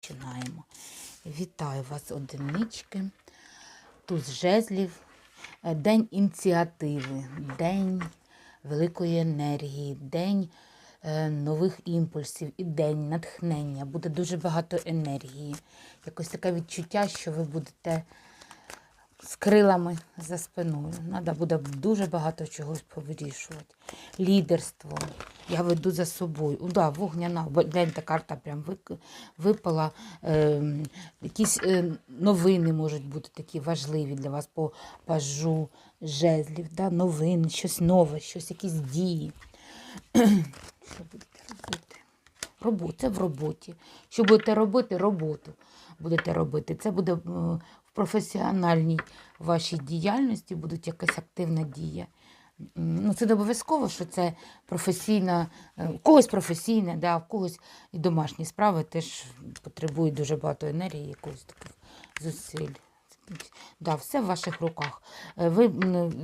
Починаємо. Вітаю вас, одинички. Туз жезлів, е, день ініціативи, день великої енергії, день е, нових імпульсів і день натхнення. Буде дуже багато енергії. Якось таке відчуття, що ви будете з крилами за спиною. Треба буде дуже багато чогось повирішувати. Лідерство. Я веду за собою. О, да, вогняна. Гляньте, карта прям випала. Е, якісь е, новини можуть бути такі важливі для вас по пажу, жезлів, да, новини, щось нове, щось, якісь дії. Що будете робити? Робота, в роботі. Що будете робити, роботу будете робити. Це буде е, в професіональній вашій діяльності, буде якась активна дія. Ну, це не обов'язково, що це професійна, е, у когось професійне, да, в когось і домашні справи теж потребують дуже багато енергії, якогось таких зусиль. Да, все в ваших руках. Е, Ви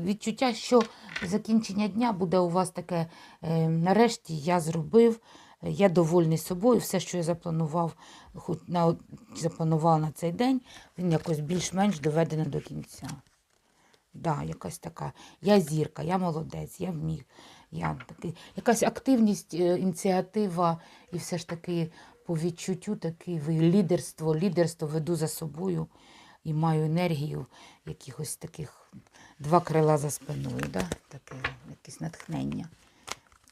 відчуття, що закінчення дня буде у вас таке, е, нарешті я зробив, я довольний собою, все, що я запланував, хоч на, запланував на цей день, він якось більш-менш доведений до кінця. Да, якась така. Я зірка, я молодець, я вміг. Я такий, якась активність, е, ініціатива і все ж таки по відчуттю таке лідерство, лідерство веду за собою і маю енергію якихось таких два крила за спиною, да? таке якесь натхнення.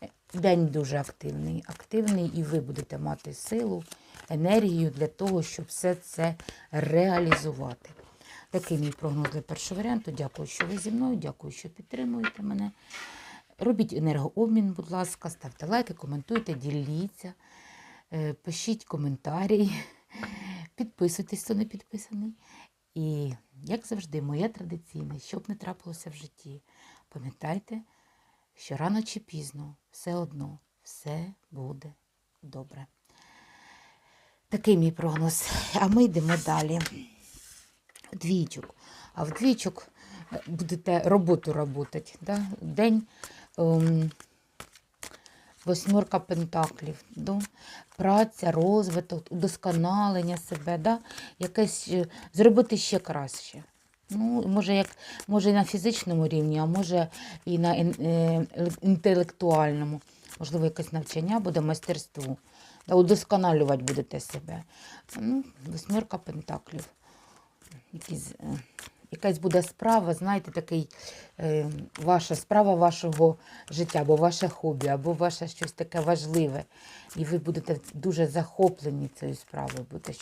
Е, День дуже активний. Активний, і ви будете мати силу, енергію для того, щоб все це реалізувати. Такий мій прогноз для першого варіанту. Дякую, що ви зі мною, дякую, що підтримуєте мене. Робіть енергообмін, будь ласка, ставте лайки, коментуйте, діліться, е, пишіть коментарі, підписуйтесь, хто не підписаний. І, як завжди, моє традиційне, що б не трапилося в житті, пам'ятайте, що рано чи пізно все одно все буде добре. Такий мій прогноз. А ми йдемо далі. Двічок. А в двічок е, будете роботу робити. Да? День ем, восьмерка пентаклів. Да? Праця, розвиток, удосконалення себе, да? якесь е, зробити ще краще. Ну, може, як, може і на фізичному рівні, а може і на е, інтелектуальному. Можливо, якесь навчання буде майстерству. Удосконалювати будете себе. Ну, восьмерка пентаклів якісь, е, якась буде справа, знаєте, такий е, ваша справа вашого життя, або ваше хобі, або ваше щось таке важливе. І ви будете дуже захоплені цією справою. Будете